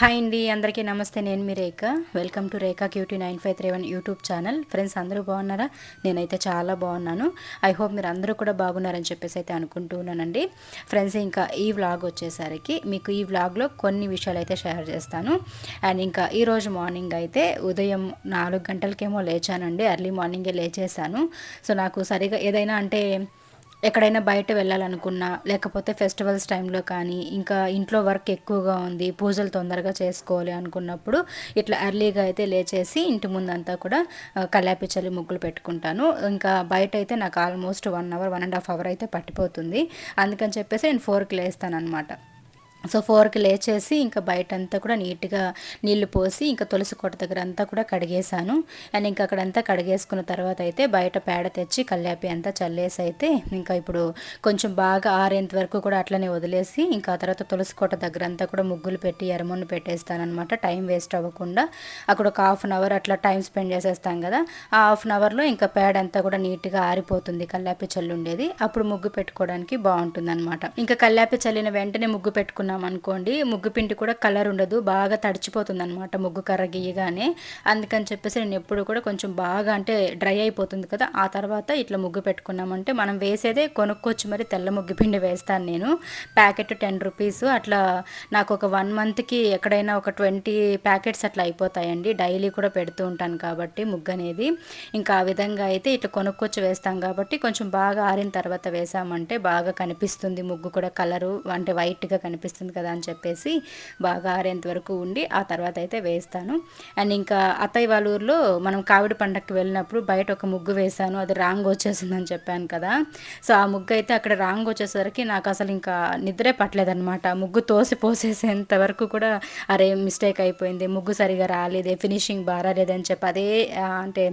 Hi అండి అందరికీ నమస్తే. నేను మీ Rekha. Welcome to Rekha QT nine five three one YouTube channel. Friends అందరూ బాగున్నారా? నేనైతే చాలా బాగున్నాను. ఐ హోప్ మీరు అందరూ కూడా బాగున్నారని చెప్పేసి అయితే అనుకుంటున్నానండి ఫ్రెండ్స్ ఇంకా ఈ వ్లాగ్ వచ్చేసరికి మీకు ఈ వ్లాగ్లో కొన్ని విషయాలు అయితే షేర్ చేస్తాను. అండ్ ఇంకా ఈరోజు మార్నింగ్ అయితే ఉదయం నాలుగు గంటలకేమో లేచానండి. ఎర్లీ మార్నింగే లేచేసాను సో నాకు సరిగా ఏదైనా అంటే ఎక్కడైనా బయట వెళ్ళాలనుకున్నా లేకపోతే ఫెస్టివల్స్ టైంలో కానీ ఇంకా ఇంట్లో వర్క్ ఎక్కువగా ఉంది పూజలు తొందరగా చేసుకోవాలి అనుకున్నప్పుడు ఇట్లా ఎర్లీగా అయితే లేచేసి ఇంటి ముందంతా కూడా కల్లాపి చల్లి ముగ్గులు పెట్టుకుంటాను. ఇంకా బయట అయితే నాకు almost one hour one and half hour అయితే పట్టిపోతుంది. అందుకని చెప్పేసి నేను ఫోర్కి లేస్తాను అనమాట సో ఫోర్కి లేచేసి ఇంకా బయట అంతా కూడా నీట్గా నీళ్ళు పోసి ఇంకా తులసి కోట దగ్గర అంతా కూడా కడిగేశాను. అండ్ ఇంకా అక్కడంతా కడిగేసుకున్న తర్వాత అయితే బయట పేడ తెచ్చి కల్లాపి అంతా చల్లేసి అయితే ఇంకా ఇప్పుడు కొంచెం బాగా ఆరేంత వరకు కూడా అట్లనే వదిలేసి ఇంకా తర్వాత తులసి కోట దగ్గర అంతా కూడా ముగ్గులు పెట్టి ఎరమొన్ను పెట్టేస్తానమాట టైం వేస్ట్ అవ్వకుండా అక్కడ ఒక హాఫ్ అన్ అవర్ అట్లా టైం స్పెండ్ చేసేస్తాం కదా ఆ హాఫ్ అన్ అవర్లో ఇంకా పేడ అంతా కూడా నీట్గా ఆరిపోతుంది. కల్లాపి చల్లుండేది. అప్పుడు ముగ్గు పెట్టుకోవడానికి బాగుంటుంది అనమాట ఇంకా కల్లాపి చల్లిన వెంటనే ముగ్గు పెట్టుకున్న వేసుకున్నాం అనుకోండి ముగ్గు పిండి కూడా కలర్ ఉండదు బాగా తడిచిపోతుంది అనమాట ముగ్గు కర్ర గీయగానే. అందుకని చెప్పేసి నేను ఎప్పుడు కూడా కొంచెం బాగా అంటే డ్రై అయిపోతుంది కదా ఆ తర్వాత ఇట్లా ముగ్గు పెట్టుకున్నామంటే మనం వేసేదే కొనుక్కొచ్చి మరి తెల్ల ముగ్గు పిండి వేస్తాను నేను. Packet ten rupees. అట్లా నాకు ఒక వన్ మంత్కి ఎక్కడైనా ఒక ట్వంటీ ప్యాకెట్స్ అట్లా అయిపోతాయండి. డైలీ కూడా పెడుతూ ఉంటాను కాబట్టి ముగ్గు అనేది. ఇంకా ఆ విధంగా అయితే ఇట్లా కొనుక్కొచ్చి వేస్తాం కాబట్టి కొంచెం బాగా ఆరిన తర్వాత వేసామంటే బాగా కనిపిస్తుంది ముగ్గు కూడా. కలరు అంటే వైట్గా కనిపిస్తుంది. వస్తుంది కదా అని చెప్పేసి బాగా ఆరేంత వరకు ఉండి ఆ తర్వాత అయితే వేస్తాను. అండ్ ఇంకా అత్తయ్య వాళ్ళ ఊర్లో మనం కావిడి పండగకి వెళ్ళినప్పుడు బయట ఒక ముగ్గు వేశాను. అది రాంగ్ వచ్చేసిందని చెప్పాను కదా. సో ఆ ముగ్గు అయితే అక్కడ రాంగ్ వచ్చేసరికి నాకు అసలు ఇంకా నిద్రే పట్టలేదనమాట ముగ్గు తోసి పోసేసేంత వరకు కూడా అరే మిస్టేక్ అయిపోయింది ముగ్గు సరిగా రాలేదే ఫినిషింగ్ బాగారేదని చెప్పి అదే అంటే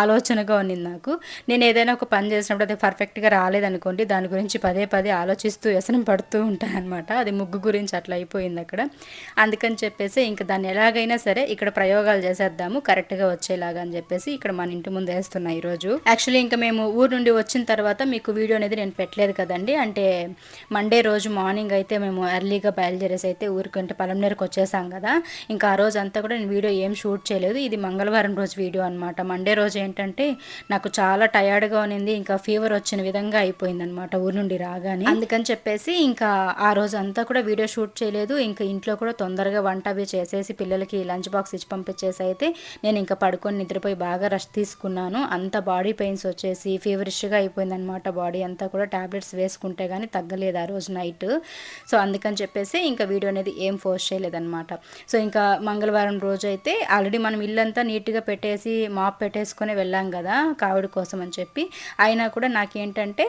ఆలోచనగా ఉన్నింది నాకు. నేను ఏదైనా ఒక పని చేసినప్పుడు అది పర్ఫెక్ట్గా రాలేదనుకోండి దాని గురించి పదే పదే ఆలోచిస్తూ వ్యసనం పడుతూ ఉంటాను అనమాట అది ముగ్గు గురించి అట్లా అయిపోయింది అక్కడ. అందుకని చెప్పేసి ఇంకా దాన్ని ఎలాగైనా సరే ఇక్కడ ప్రయోగాలు చేసేద్దాము కరెక్ట్గా వచ్చేలాగా అని చెప్పేసి ఇక్కడ మన ఇంటి ముందు వేస్తున్నా ఈరోజు. యాక్చువల్లీ ఇంకా మేము ఊరు నుండి వచ్చిన తర్వాత మీకు వీడియో అనేది నేను పెట్టలేదు కదండి. అంటే మండే రోజు మార్నింగ్ అయితే మేము ఎర్లీగా బయలుదేరేసి అయితే ఊరికంటే పలంనేరుకు వచ్చేసాం కదా. ఇంకా ఆ రోజు అంతా కూడా నేను వీడియో ఏం షూట్ చేయలేదు. ఇది మంగళవారం రోజు వీడియో అనమాట మండే రోజు ఏంటంటే నాకు చాలా టయర్డ్గా ఉన్నింది. ఇంకా ఫీవర్ వచ్చిన విధంగా అయిపోయింది అనమాట ఊరు నుండి రాగానే. అందుకని చెప్పేసి ఇంకా ఆ రోజు అంతా కూడా వీడియో వీడియో షూట్ చేయలేదు. ఇంకా ఇంట్లో కూడా తొందరగా వంట అవి చేసేసి పిల్లలకి లంచ్ బాక్స్ ఇచ్చి పంపించేసి అయితే నేను ఇంకా పడుకొని నిద్రపోయి బాగా రెస్ట్ తీసుకున్నాను. అంత బాడీ పెయిన్స్ వచ్చేసి ఫీవరిష్గా అయిపోయిందనమాట బాడీ అంతా కూడా ట్యాబ్లెట్స్ వేసుకుంటే కానీ తగ్గలేదు ఆ రోజు నైట్. సో అందుకని చెప్పేసి ఇంకా వీడియో అనేది ఏం ఫోర్స్ చేయలేదన్నమాట. సో ఇంకా మంగళవారం రోజు అయితే ఆల్రెడీ మనం ఇల్లంతా నీట్గా పెట్టేసి మాప్ పెట్టేసుకొని వెళ్ళాం కదా కావిడి కోసం అని చెప్పి. అయినా కూడా నాకేంటంటే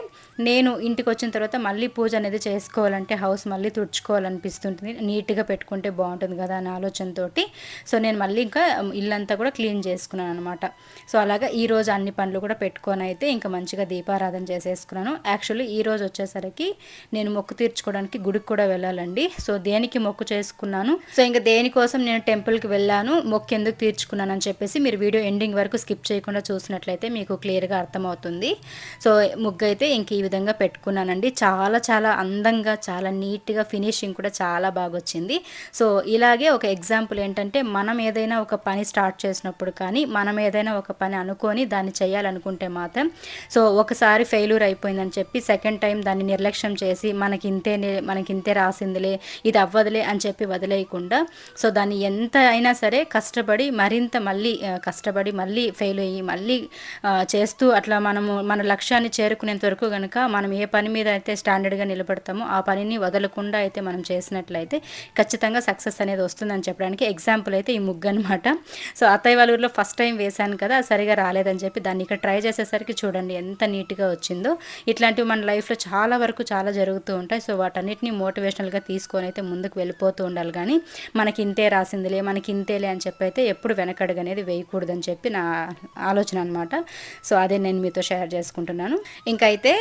నేను ఇంటికి వచ్చిన తర్వాత మళ్ళీ పూజ అనేది చేసుకోవాలంటే హౌస్ మళ్ళీ తుడుచుకోవాలి అనిపిస్తుంటుంది నీట్గా పెట్టుకుంటే బాగుంటుంది కదా అనే ఆలోచనతోటి. సో నేను మళ్ళీ ఇంకా ఇల్లంతా కూడా క్లీన్ చేసుకున్నాను అనమాట సో అలాగా ఈరోజు అన్ని పనులు కూడా పెట్టుకొని అయితే ఇంకా మంచిగా దీపారాధన చేసేసుకున్నాను. యాక్చువల్లీ ఈరోజు వచ్చేసరికి నేను మొక్కు తీర్చుకోవడానికి గుడికి కూడా వెళ్ళాలండి. సో దేనికి మొక్కు చేసుకున్నాను? సో ఇంకా దేనికోసం నేను టెంపుల్కి వెళ్ళాను? మొక్కు ఎందుకు తీర్చుకున్నాను అని చెప్పేసి మీరు వీడియో ఎండింగ్ వరకు స్కిప్ చేయకుండా చూసినట్లయితే మీకు క్లియర్గా అర్థమవుతుంది. సో ముగ్గు అయితే ఇంక ఈ విధంగా పెట్టుకున్నానండి. చాలా చాలా అందంగా చాలా నీట్గా ఫినిషింగ్ కూడా చాలా బాగా వచ్చింది సో ఇలాగే ఒక ఎగ్జాంపుల్ ఏంటంటే మనం ఏదైనా ఒక పని స్టార్ట్ చేసినప్పుడు కానీ మనం ఏదైనా ఒక పని అనుకొని దాన్ని చేయాలనుకుంటే మాత్రం సో ఒకసారి ఫెయిల్యూర్ అయిపోయిందని చెప్పి సెకండ్ టైం దాన్ని నిర్లక్ష్యం చేసి మనకి ఇంతే మనకి ఇంతే రాసిందిలే ఇది అవ్వదులే అని చెప్పి వదిలేయకుండా సో దాన్ని ఎంత అయినా సరే కష్టపడి మరింత మళ్ళీ కష్టపడి మళ్ళీ ఫెయిల్ అయ్యి మళ్ళీ చేస్తూ అట్లా మనము మన లక్ష్యాన్ని చేరుకునేంత వరకు కనుక మనం ఏ పని మీద అయితే స్టాండర్డ్గా నిలబడతామో ఆ పనిని వదలకుండా అయితే మనం చేసినట్లయితే ఖచ్చితంగా సక్సెస్ అనేది వస్తుందని చెప్పడానికి ఎగ్జాంపుల్ అయితే ఈ ముగ్గు అనమాట సో అత్తయ్య వాళ్ళ ఊర్లో ఫస్ట్ టైం వేశాను కదా సరిగా రాలేదని చెప్పి దాన్ని ఇక్కడ ట్రై చేసేసరికి చూడండి ఎంత నీట్గా వచ్చిందో. ఇట్లాంటివి మన లైఫ్లో చాలా వరకు చాలా జరుగుతూ ఉంటాయి. సో వాటన్నిటిని మోటివేషనల్గా తీసుకొని అయితే ముందుకు వెళ్ళిపోతూ ఉండాలి. కానీ మనకి ఇంతే రాసిందిలే మనకి ఇంతేలే అని చెప్పి అయితే ఎప్పుడు వెనకడుగు అనేది వేయకూడదని చెప్పి నా ఆలోచన అనమాట సో అదే నేను మీతో షేర్ చేసుకుంటున్నాను. ఇంకైతే అయితే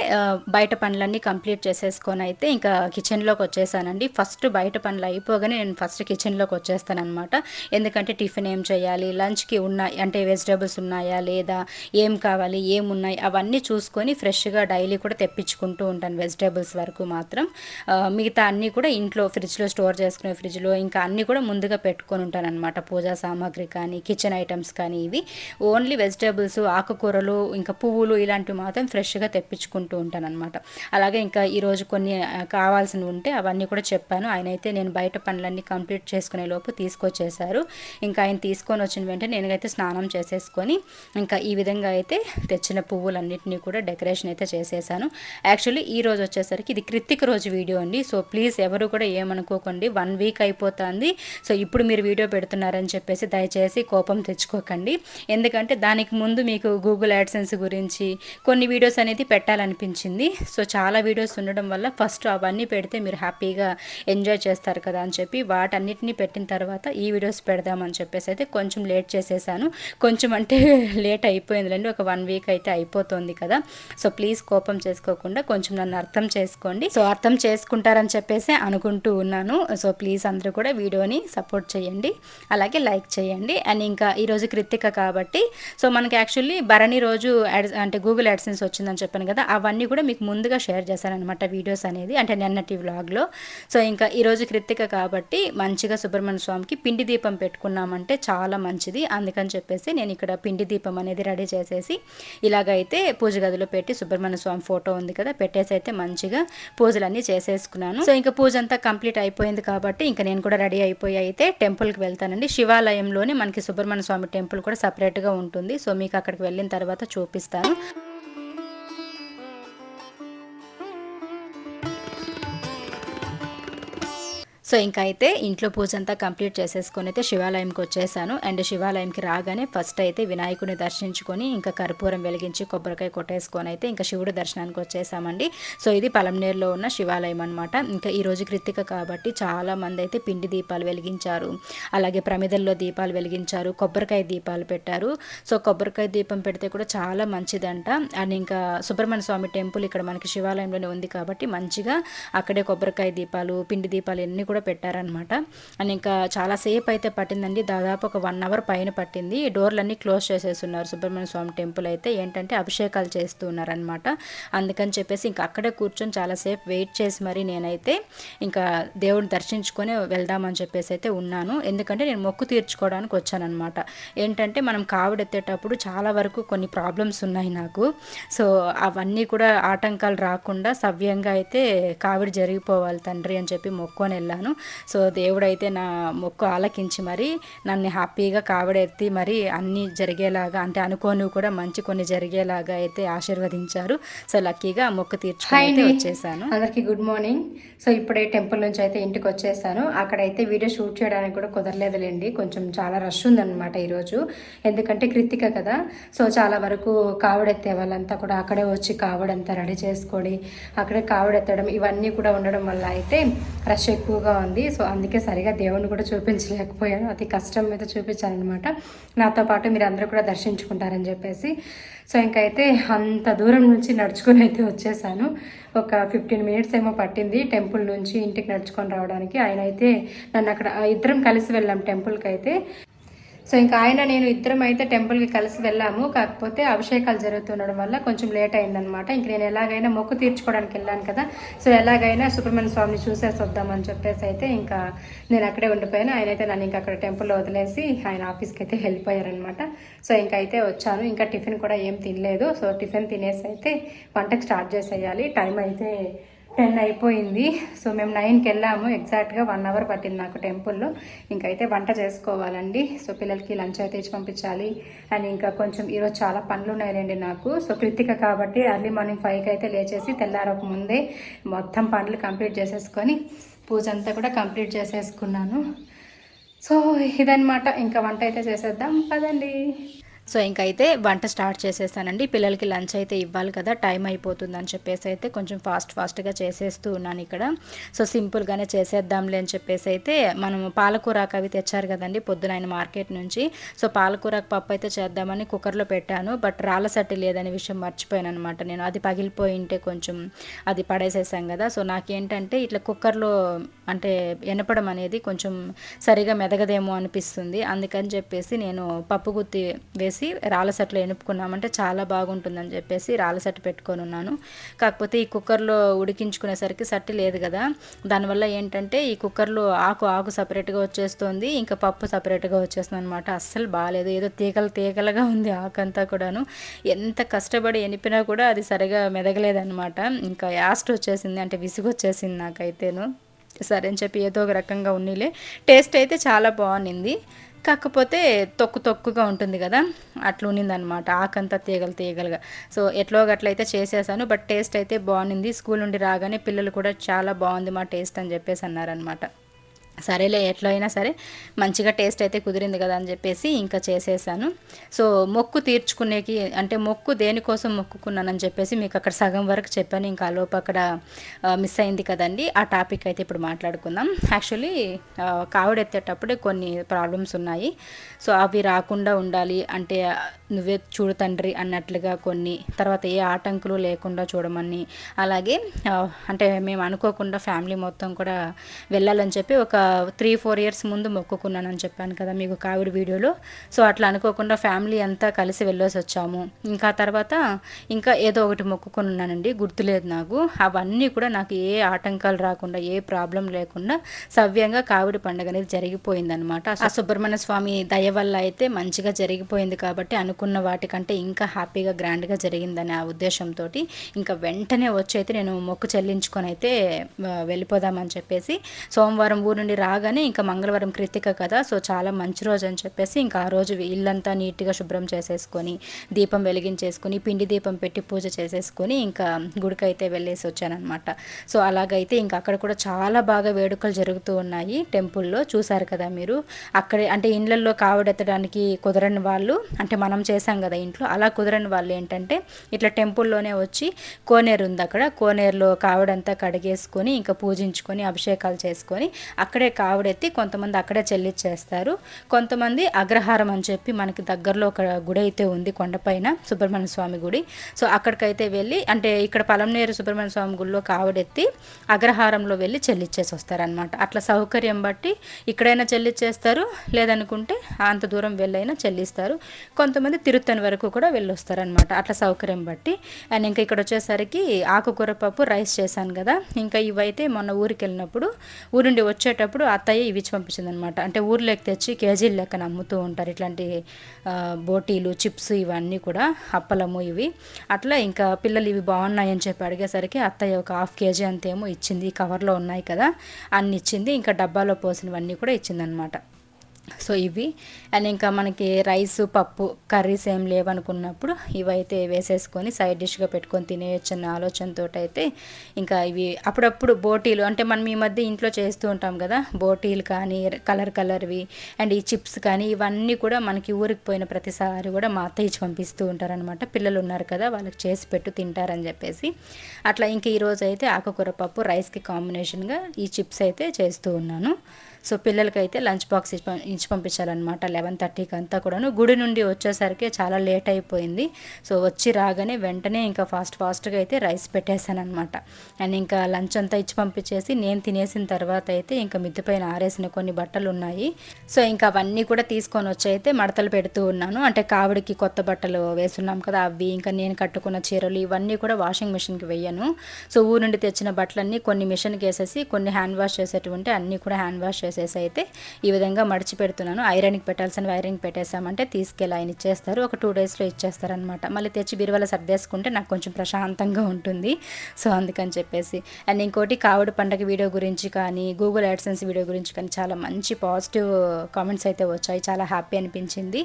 బయట పనులన్నీ కంప్లీట్ చేసేసుకొని అయితే ఇంకా కిచెన్లోకి వచ్చేసానండి. ఫస్ట్ బయట పనులు అయిపోగానే నేను ఫస్ట్ కిచెన్లోకి వచ్చేస్తాను అనమాట ఎందుకంటే టిఫిన్ ఏం చేయాలి? లంచ్కి ఉన్నాయి అంటే వెజిటేబుల్స్ ఉన్నాయా లేదా? ఏం కావాలి? ఏమున్నాయి? అవన్నీ చూసుకొని ఫ్రెష్గా డైలీ కూడా తెప్పించుకుంటూ ఉంటాను వెజిటేబుల్స్ వరకు మాత్రం. మిగతా అన్నీ కూడా ఇంట్లో ఫ్రిడ్జ్లో స్టోర్ చేసుకునే ఫ్రిడ్జ్లో ఇంకా అన్నీ కూడా ముందుగా పెట్టుకొని ఉంటాను అనమాట పూజా సామాగ్రి కానీ కిచెన్ ఐటమ్స్ కానీ ఇవి. ఓన్లీ వెజిటేబుల్స్ ఆకుకూరలు ఇంకా పువ్వులు ఇలాంటివి మాత్రం ఫ్రెష్గా తెప్పించుకుంటూ ఉంటాను అనమాట అలాగే ఇంకా ఈరోజు కొన్ని కావాల్సినవి ఉంటే అవన్నీ కూడా చెప్పాను. ఆయన అయితే నేను బయట పనులన్నీ కంప్లీట్ చేసుకునే లోపు తీసుకొచ్చేసారు ఇంకా ఆయన తీసుకొని వచ్చిన వెంటనే నేనైతే స్నానం చేసేసుకొని ఇంకా ఈ విధంగా అయితే తెచ్చిన పువ్వులన్నింటినీ కూడా డెకరేషన్ అయితే చేసేసాను. యాక్చువల్లీ ఈ రోజు వచ్చేసరికి ఇది కృత్తిక రోజు వీడియో అండి. సో ప్లీజ్ ఎవరు కూడా ఏమనుకోకండి. వన్ వీక్ అయిపోతుంది. సో ఇప్పుడు మీరు వీడియో పెడుతున్నారని చెప్పేసి దయచేసి కోపం తెచ్చుకోకండి. ఎందుకంటే దానికి ముందు మీకు గూగుల్ యాడ్సెన్స్ గురించి కొన్ని వీడియోస్ అనేది పెట్టాలనిపించింది. సో చాలా వీడియోస్ ఉండడం వల్ల ఫస్ట్ అవన్నీ పెడితే మీరు హ్యాపీగా ఎంజాయ్ చేస్తారు కదా అని చెప్పి వాటన్నిటిని పెట్టిన తర్వాత ఈ వీడియోస్ పెడదామని చెప్పేసి అయితే కొంచెం లేట్ చేసేసాను. కొంచెం అంటే లేట్ అయిపోయిందిలేండి. ఒక వన్ వీక్ అయితే అయిపోతుంది కదా. సో ప్లీజ్ కోపం చేసుకోకుండా కొంచెం నన్ను అర్థం చేసుకోండి. సో అర్థం చేసుకుంటారని చెప్పేసి అనుకుంటూ ఉన్నాను. సో ప్లీజ్ అందరూ కూడా వీడియోని సపోర్ట్ చేయండి. అలాగే లైక్ చేయండి. అండ్ ఇంకా ఈరోజు కృత్తిక కాబట్టి సో మనకి యాక్చువల్లీ భరణి రోజు అంటే గూగుల్ యాడ్సెన్స్ వచ్చిందని చెప్పాను కదా. అవన్నీ కూడా మీకు ముందుగా షేర్ చేశాను అనమాట వీడియోస్ అనేది. అంటే నిన్నటి వ్లాగ్లో. సో ఇంకా ఈరోజు కృత్తిక కాబట్టి మంచిగా సుబ్రహ్మణ్య స్వామికి పిండి దీపం పెట్టుకున్నామంటే చాలా మంచిది. అందుకని చెప్పేసి నేను ఇక్కడ పిండి దీపం అనేది రెడీ చేసేసి ఇలాగైతే పూజ గదిలో పెట్టి సుబ్రహ్మణ్య స్వామి ఫోటో ఉంది కదా పెట్టేసి అయితే మంచిగా పూజలన్నీ చేసేసుకున్నాను. సో ఇంకా పూజ అంతా కంప్లీట్ అయిపోయింది కాబట్టి ఇంకా నేను కూడా రెడీ అయిపోయి అయితే టెంపుల్కి వెళ్తానండి. శివాలయంలోనే మనకి సుబ్రహ్మణ్య స్వామి టెంపుల్ కూడా సపరేట్గా ఉంటుంది. సో మీకు అక్కడికి వెళ్ళిన తర్వాత చూపిస్తాను. సో ఇంకా అయితే ఇంట్లో పూజ అంతా కంప్లీట్ చేసేసుకొని అయితే శివాలయంకి వచ్చేసాను. అండ్ శివాలయంకి రాగానే ఫస్ట్ అయితే వినాయకుడిని దర్శించుకొని ఇంకా కర్పూరం వెలిగించి కొబ్బరికాయ కొట్టేసుకొని అయితే ఇంకా శివుడు దర్శనానికి వచ్చేసామండి. సో ఇది పలంనేరులో ఉన్న శివాలయం అనమాట ఇంకా ఈరోజు కృతిక కాబట్టి చాలా మంది అయితే పిండి దీపాలు వెలిగించారు. అలాగే ప్రమిదల్లో దీపాలు వెలిగించారు. కొబ్బరికాయ దీపాలు పెట్టారు. సో కొబ్బరికాయ దీపం పెడితే కూడా చాలా మంచిదంట. అండ్ ఇంకా సుబ్రహ్మణ్య స్వామి టెంపుల్ ఇక్కడ మనకి శివాలయంలోనే ఉంది కాబట్టి మంచిగా అక్కడే కొబ్బరికాయ దీపాలు పిండి దీపాలు ఎన్ని కూడా కూడా పెట్టారనమాట అండ్ ఇంకా చాలాసేపు అయితే పట్టిందండి. దాదాపు ఒక వన్ అవర్ పైన పట్టింది. డోర్లన్నీ క్లోజ్ చేసేస్తున్నారు. సుబ్రహ్మణ్య స్వామి టెంపుల్ అయితే ఏంటంటే అభిషేకాలు చేస్తూ ఉన్నారనమాట అందుకని చెప్పేసి ఇంకా అక్కడే కూర్చొని చాలాసేపు వెయిట్ చేసి మరి నేనైతే ఇంకా దేవుడిని దర్శించుకొని వెళ్దామని చెప్పేసి అయితే ఉన్నాను. ఎందుకంటే నేను మొక్కు తీర్చుకోవడానికి వచ్చానమాట ఏంటంటే మనం కావిడెత్తేటప్పుడు చాలా వరకు కొన్ని ప్రాబ్లమ్స్ ఉన్నాయి నాకు. సో అవన్నీ కూడా ఆటంకాలు రాకుండా సవ్యంగా అయితే కావిడి జరిగిపోవాలి తండ్రి అని చెప్పి మొక్కొని వెళ్ళాను. చేశాను సో దేవుడైతే నా మొక్కు ఆలకించి మరి నన్ను హ్యాపీగా కావడెత్తి మరి అన్నీ జరిగేలాగా అంటే అనుకోని కూడా మంచి కొన్ని జరిగేలాగా అయితే ఆశీర్వదించారు. సో లక్కీగా మొక్కు తీర్చుకొని వచ్చేసాను. అందరికి గుడ్ మార్నింగ్. సో ఇప్పుడే టెంపుల్ నుంచి అయితే ఇంటికి వచ్చేసాను. అక్కడైతే వీడియో షూట్ చేయడానికి కూడా కుదరలేదులేండి. కొంచెం చాలా రష్ ఉందన్నమాట ఈరోజు. ఎందుకంటే కృతిక కదా. సో చాలా వరకు కావడెత్తే వాళ్ళంతా కూడా అక్కడే వచ్చి కావడంతా రెడీ చేసుకొని అక్కడే కావడెత్తడం ఇవన్నీ కూడా ఉండడం వల్ల అయితే రష్ ఎక్కువగా ఉంది. సో అందుకే సరిగా దేవుని కూడా చూపించలేకపోయాను. అతి కష్టం మీద చూపించాను నాతో పాటు మీరు అందరూ కూడా దర్శించుకుంటారని చెప్పేసి. సో ఇంకైతే అంత దూరం నుంచి నడుచుకొని అయితే వచ్చేసాను. ఒక ఫిఫ్టీన్ మినిట్స్ ఏమో పట్టింది టెంపుల్ నుంచి ఇంటికి నడుచుకొని రావడానికి. ఆయన అయితే నన్ను అక్కడ ఇద్దరం కలిసి వెళ్ళాం టెంపుల్కి అయితే సో ఇంకా ఆయన నేను ఇద్దరం అయితే టెంపుల్కి కలిసి వెళ్ళాము. కాకపోతే అభిషేకాలు జరుగుతుండడం వల్ల కొంచెం లేట్ అయిందనమాట ఇంక నేను ఎలాగైనా మొక్కు తీర్చుకోవడానికి వెళ్ళాను కదా. సో ఎలాగైనా సుబ్రహ్మణ్య స్వామిని చూసేసి వద్దామని చెప్పేసి అయితే ఇంకా నేను అక్కడే ఉండిపోయాను. ఆయన అయితే నన్ను ఇంకా అక్కడ టెంపుల్లో వదిలేసి ఆయన ఆఫీస్కి అయితే వెళ్ళిపోయారనమాట సో ఇంకా అయితే వచ్చాను. ఇంకా టిఫిన్ కూడా ఏం తినలేదు. సో టిఫిన్ తినేసి అయితే వంటకి స్టార్ట్ చేసేయాలి. టైం అయితే టెన్ అయిపోయింది. సో మేము నైన్కి వెళ్ళాము. ఎగ్జాక్ట్గా వన్ అవర్ పట్టింది నాకు టెంపుల్లో ఇంకైతే వంట చేసుకోవాలండి. సో పిల్లలకి లంచ్ అయితే ఇచ్చి పంపించాలి. అండ్ ఇంకా కొంచెం ఈరోజు చాలా పనులు ఉన్నాయండి నాకు. సో కృతిక కాబట్టి ఎర్లీ మార్నింగ్ ఫైవ్కి అయితే లేచేసి తెల్లారక ముందే మొత్తం పనులు కంప్లీట్ చేసేసుకొని పూజ అంతా కూడా కంప్లీట్ చేసేసుకున్నాను. సో ఇదనమాట ఇంకా వంట అయితే చేసేద్దాం. పదండి. సో ఇంకైతే వంట స్టార్ట్ చేసేసానండి పిల్లలకి లంచ్ అయితే ఇవ్వాలి కదా టైం అయిపోతుంది అని చెప్పేసి అయితే కొంచెం ఫాస్ట్ ఫాస్ట్గా చేసేస్తూ ఉన్నాను ఇక్కడ. సో సింపుల్గానే చేసేద్దాంలే అని చెప్పేసి అయితే మనం పాలకూరకు అవి తెచ్చారు కదండి పొద్దున ఆయన మార్కెట్ నుంచి. సో పాలకూరకు పప్పు అయితే చేద్దామని కుక్కర్లో పెట్టాను. బట్ రాళ్ళ సట్టి లేదనే విషయం మర్చిపోయాను అనమాట నేను. అది పగిలిపోయి ఉంటే కొంచెం అది పడేసేసాం కదా. సో నాకేంటంటే ఇట్లా కుక్కర్లో అంటే ఎనపడం అనేది కొంచెం సరిగా మెదగదేమో అనిపిస్తుంది. అందుకని చెప్పేసి నేను పప్పు గుత్తి వేసి రాళ్ళ ఎనుపుకున్నామంటే చాలా బాగుంటుందని చెప్పేసి రాళ్ళ పెట్టుకొని ఉన్నాను. కాకపోతే ఈ కుక్కర్లో ఉడికించుకునేసరికి సట్టి లేదు కదా. దానివల్ల ఏంటంటే ఈ కుక్కర్లో ఆకు ఆకు సపరేట్గా వచ్చేస్తుంది. ఇంకా పప్పు సపరేట్గా వచ్చేస్తుంది అనమాట అస్సలు బాగాలేదు. ఏదో తీగలు తీగలుగా ఉంది ఆకు అంతా కూడాను. ఎంత కష్టపడి ఎనిపినా కూడా అది సరిగా మెదగలేదన్నమాట. ఇంకా యాస్ట్ వచ్చేసింది అంటే విసుగు వచ్చేసింది నాకైతేను. సరే అని చెప్పి ఏదో ఒక రకంగా ఉన్నిలే. టేస్ట్ అయితే చాలా బాగుంది కాకపోతే తొక్కు తొక్కుగా ఉంటుంది కదా అట్లా ఉన్నిందనమాట ఆకంతా తీగలు తీగలుగా. సో ఎట్లో గట్లయితే చేసేసాను బట్ టేస్ట్ అయితే బాగుంది స్కూల్ నుండి రాగానే పిల్లలు కూడా చాలా బాగుంది మా టేస్ట్ అని చెప్పేసి అన్నారనమాట సరేలే ఎట్లా అయినా సరే మంచిగా టేస్ట్ అయితే కుదిరింది కదా అని చెప్పేసి ఇంకా చేసేసాను. సో మొక్కు తీర్చుకునేకి అంటే మొక్కు దేనికోసం మొక్కుకున్నానని చెప్పేసి మీకు అక్కడ సగం వరకు చెప్పాను. ఇంకా లోపు అక్కడ మిస్ అయింది కదండి ఆ టాపిక్ అయితే ఇప్పుడు మాట్లాడుకుందాం. యాక్చువల్లీ కావిడెత్తేటప్పుడే కొన్ని ప్రాబ్లమ్స్ ఉన్నాయి. సో అవి రాకుండా ఉండాలి అంటే నువ్వే చూడు తండ్రి అన్నట్లుగా కొన్ని తర్వాత ఏ ఆటంకులు లేకుండా చూడమని. అలాగే అంటే మేము అనుకోకుండా ఫ్యామిలీ మొత్తం కూడా వెళ్ళాలని చెప్పి ఒక త్రీ ఫోర్ ఇయర్స్ ముందు మొక్కుకున్నానని చెప్పాను కదా మీకు కావిడి వీడియోలో. సో అట్లా అనుకోకుండా ఫ్యామిలీ అంతా కలిసి వెళ్ళేసి వచ్చాము. ఇంకా తర్వాత ఇంకా ఏదో ఒకటి మొక్కుకున్నానండి గుర్తులేదు నాకు. అవన్నీ కూడా నాకు ఏ ఆటంకాలు రాకుండా ఏ ప్రాబ్లం లేకుండా సవ్యంగా కావిడి పండుగ అనేది జరిగిపోయిందనమాట ఆ సుబ్రహ్మణ్య స్వామి దయ వల్ల అయితే మంచిగా జరిగిపోయింది కాబట్టి అనుకున్న వాటికంటే ఇంకా హ్యాపీగా గ్రాండ్గా జరిగిందని ఆ ఉద్దేశంతో ఇంకా వెంటనే వచ్చి అయితే నేను మొక్కు చెల్లించుకొని అయితే వెళ్ళిపోదామని చెప్పేసి సోమవారం ఊరు నుండి రాగానే ఇంకా మంగళవారం కృతిక కదా సో చాలా మంచి రోజు అని చెప్పేసి ఇంకా ఆ రోజు ఇల్లంతా నీట్గా శుభ్రం చేసేసుకొని దీపం వెలిగించేసుకొని పిండి దీపం పెట్టి పూజ చేసేసుకొని ఇంకా గుడికైతే వెళ్ళేసి వచ్చానమాట సో అలాగైతే ఇంకా అక్కడ కూడా చాలా బాగా వేడుకలు జరుగుతూ ఉన్నాయి టెంపుల్లో చూసారు కదా మీరు? అక్కడే అంటే ఇండ్లల్లో కావడెత్తడానికి కుదరని వాళ్ళు అంటే మనం చేసాం కదా ఇంట్లో అలా కుదరని వాళ్ళు ఏంటంటే ఇట్లా టెంపుల్లోనే వచ్చి కోనేరు ఉంది అక్కడ కోనేరులో కావడంతా కడిగేసుకొని ఇంకా పూజించుకొని అభిషేకాలు చేసుకొని అక్కడే కావడెత్తి కొంతమంది అక్కడే చెల్లిచ్చేస్తారు. కొంతమంది అగ్రహారం అని చెప్పి మనకి దగ్గరలో ఒక గుడి అయితే ఉంది కొండపైన సుబ్రహ్మణ్య స్వామి గుడి. సో అక్కడికైతే వెళ్ళి అంటే ఇక్కడ పలంనేరు సుబ్రహ్మణ్య స్వామి గుడిలో కావడెత్తి అగ్రహారంలో వెళ్ళి చెల్లిచ్చేసి వస్తారనమాట అట్లా సౌకర్యం బట్టి ఇక్కడైనా చెల్లిచ్చేస్తారు. లేదనుకుంటే అంత దూరం వెళ్ళైనా చెల్లిస్తారు. కొంతమంది తిరుత్తని వరకు కూడా వెళ్ళొస్తారనమాట అట్లా సౌకర్యం బట్టి. అండ్ ఇంకా ఇక్కడ వచ్చేసరికి ఆకుకూర పప్పు రైస్ చేశాను కదా. ఇంకా ఇవైతే మొన్న ఊరికి వెళ్ళినప్పుడు ఊరుండి వచ్చేటప్పుడు అత్తయ్య ఇవి ఇచ్చి పంపించింది అనమాట అంటే ఊర్లోకి తెచ్చి కేజీల లెక్కన అమ్ముతూ ఉంటారు. ఇట్లాంటి బోటీలు చిప్స్ ఇవన్నీ కూడా అప్పలము ఇవి. అట్లా ఇంకా పిల్లలు ఇవి బాగున్నాయని చెప్పి అడిగేసరికి అత్తయ్య ఒక హాఫ్ కేజీ అంతేమో ఇచ్చింది. కవర్లో ఉన్నాయి కదా అన్ని ఇచ్చింది. ఇంకా డబ్బాలో పోసినవన్నీ కూడా ఇచ్చిందనమాట సో ఇవి. అండ్ ఇంకా మనకి రైస్ పప్పు కర్రీస్ ఏం లేవనుకున్నప్పుడు ఇవైతే వేసేసుకొని సైడ్ డిష్గా పెట్టుకొని తినేయచ్చు అన్న ఆలోచనతో అయితే ఇంకా ఇవి అప్పుడప్పుడు బోటీలు అంటే మనం ఈ మధ్య ఇంట్లో చేస్తూ ఉంటాం కదా బోటీలు కానీ కలర్ కలర్వి అండ్ ఈ చిప్స్ కానీ ఇవన్నీ కూడా మనకి ఊరికి పోయిన ప్రతిసారి కూడా మా అత్త ఇచ్చి పంపిస్తూ ఉంటారనమాట పిల్లలు ఉన్నారు కదా వాళ్ళకి చేసి పెట్టు తింటారని చెప్పేసి. అట్లా ఇంక ఈరోజు అయితే ఆకుకూర పప్పు రైస్కి కాంబినేషన్గా ఈ చిప్స్ అయితే చేస్తూ ఉన్నాను. సో పిల్లలకైతే లంచ్ బాక్స్ ఇచ్చి పం- ఇచ్చి పంపించాలన్నమాట. లెవెన్ థర్టీకి అంతా కూడాను. గుడి నుండి వచ్చేసరికి చాలా లేట్ అయిపోయింది. సో వచ్చి రాగానే వెంటనే ఇంకా ఫాస్ట్ ఫాస్ట్గా అయితే రైస్ పెట్టేశాను అనమాట అండ్ ఇంకా లంచ్ అంతా ఇచ్చి పంపించేసి నేను తినేసిన తర్వాత అయితే ఇంకా మిద్దె పైన ఆరేసిన కొన్ని బట్టలు ఉన్నాయి. సో ఇంకా అవన్నీ కూడా తీసుకొని వచ్చి అయితే మడతలు పెడుతూ ఉన్నాను. అంటే కావిడికి కొత్త బట్టలు వేసున్నాం కదా అవి ఇంకా నేను కట్టుకున్న చీరలు ఇవన్నీ కూడా వాషింగ్ మిషన్కి వెయ్యను సో ఊరు నుండి తెచ్చిన బట్టలన్నీ కొన్ని మిషన్కి వేసేసి కొన్ని హ్యాండ్ వాష్ చేసేటువంటి అన్నీ కూడా హ్యాండ్ వాష్ చేసి చేసేసి అయితే ఈ విధంగా మడిచి పెడుతున్నాను ఐరన్కి పెట్టాల్సిన వైరింగ్ పెట్టేసామంటే తీసుకెళ్ళి ఆయన ఇచ్చేస్తారు. ఒక టూ డేస్లో ఇచ్చేస్తారనమాట మళ్ళీ తెచ్చి బీరువాల సర్దేసుకుంటే నాకు కొంచెం ప్రశాంతంగా ఉంటుంది. సో అందుకని చెప్పేసి. అండ్ ఇంకోటి కావడి పండగ వీడియో గురించి కానీ గూగుల్ యాడ్సెన్స్ వీడియో గురించి కానీ చాలా మంచి పాజిటివ్ కామెంట్స్ అయితే వచ్చాయి. చాలా హ్యాపీ అనిపించింది.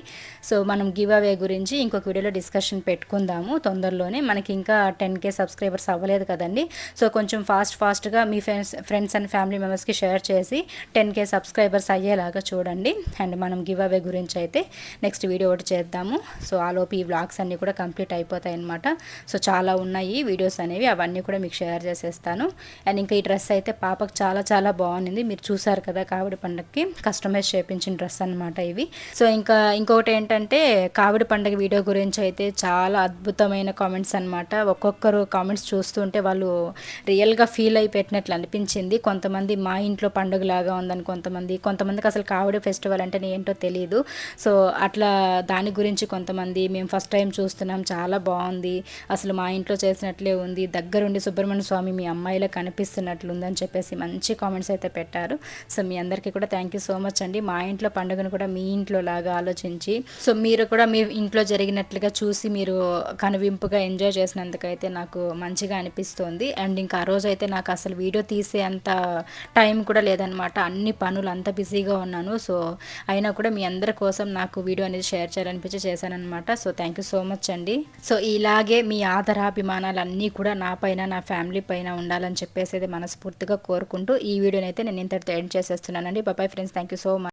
సో మనం గివ్ అవే గురించి ఇంకొక వీడియోలో డిస్కషన్ పెట్టుకుందాము తొందరలోనే. మనకి ఇంకా టెన్ కే సబ్స్క్రైబర్స్ అవ్వలేదు కదండి. సో కొంచెం ఫాస్ట్ ఫాస్ట్గా మీ ఫ్రెండ్స్ ఫ్రెండ్స్ అండ్ ఫ్యామిలీ మెంబర్స్కి షేర్ చేసి టెన్ కే కే సబ్స్క్రైబర్స్ అయ్యేలాగా చూడండి. అండ్ మనం గివ్ అవే గురించి అయితే నెక్స్ట్ వీడియో ఒకటి చేద్దాము. సో ఆలోపు ఈ వ్లాగ్స్ అన్నీ కూడా కంప్లీట్ అయిపోతాయి అనమాట సో చాలా ఉన్నాయి వీడియోస్ అనేవి. అవన్నీ కూడా మీకు షేర్ చేసేస్తాను. అండ్ ఇంకా ఈ డ్రెస్ అయితే పాపకు చాలా చాలా బాగుంది. మీరు చూసారు కదా కావిడి పండగకి కస్టమైజ్ చేపించిన డ్రెస్ అనమాట ఇవి. సో ఇంకా ఇంకొకటి ఏంటంటే కావిడి పండగ వీడియో గురించి అయితే చాలా అద్భుతమైన కామెంట్స్ అనమాట ఒక్కొక్కరు కామెంట్స్ చూస్తుంటే వాళ్ళు రియల్గా ఫీల్ అయి పెట్టినట్లు అనిపించింది. కొంతమంది మా ఇంట్లో పండుగలాగా ఉందని కొంతమంది కొంతమందికి అసలు కావడి ఫెస్టివల్ అంటే ఏంటో తెలియదు సో అట్లా దాని గురించి కొంతమంది మేము ఫస్ట్ టైం చూస్తున్నాం చాలా బాగుంది అసలు మా ఇంట్లో చేసినట్లే ఉంది దగ్గరుండి సుబ్రహ్మణ్య స్వామి మీ అమ్మాయిలో కనిపిస్తున్నట్లు ఉందని చెప్పేసి మంచి కామెంట్స్ అయితే పెట్టారు. సో మీ అందరికీ కూడా థ్యాంక్ యూ సో మచ్ అండి. మా ఇంట్లో పండుగను కూడా మీ ఇంట్లో లాగా ఆలోచించి సో మీరు కూడా మీ ఇంట్లో జరిగినట్లుగా చూసి మీరు కనువింపుగా ఎంజాయ్ చేసినందుకైతే నాకు మంచిగా అనిపిస్తోంది. అండ్ ఇంకా ఆ రోజు అయితే నాకు అసలు వీడియో తీసే అంత టైం కూడా లేదనమాట అన్ని పనులు అంత బిజీగా ఉన్నాను. సో అయినా కూడా మీ అందరి కోసం నాకు వీడియో అనేది షేర్ చేయాలనిపించి చేశానమాట so thank you so much అండి. సో ఇలాగే మీ ఆదరాభిమానాలు అన్నీ కూడా నా పైన నా ఫ్యామిలీ పైన ఉండాలని చెప్పేసి అయితే మనస్ఫూర్తిగా కోరుకుంటూ ఈ వీడియోని అయితే నేను ఇంతటితో ఎండ్ చేసేస్తున్నానండి. బాబాయ్ friends thank you so much